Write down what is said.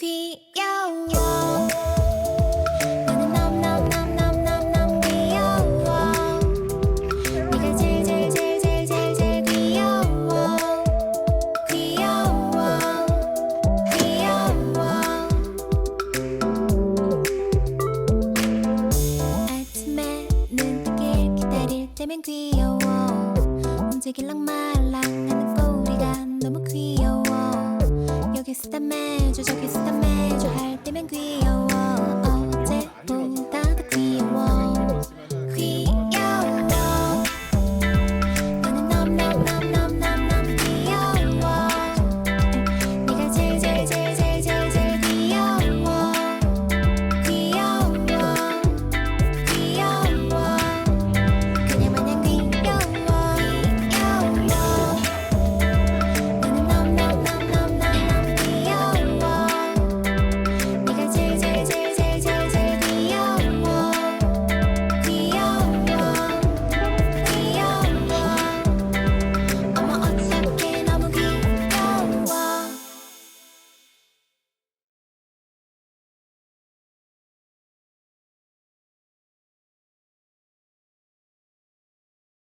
귀여워. 귀여워. 움직일랑 말랑 여기서 다 매주 저기서 다매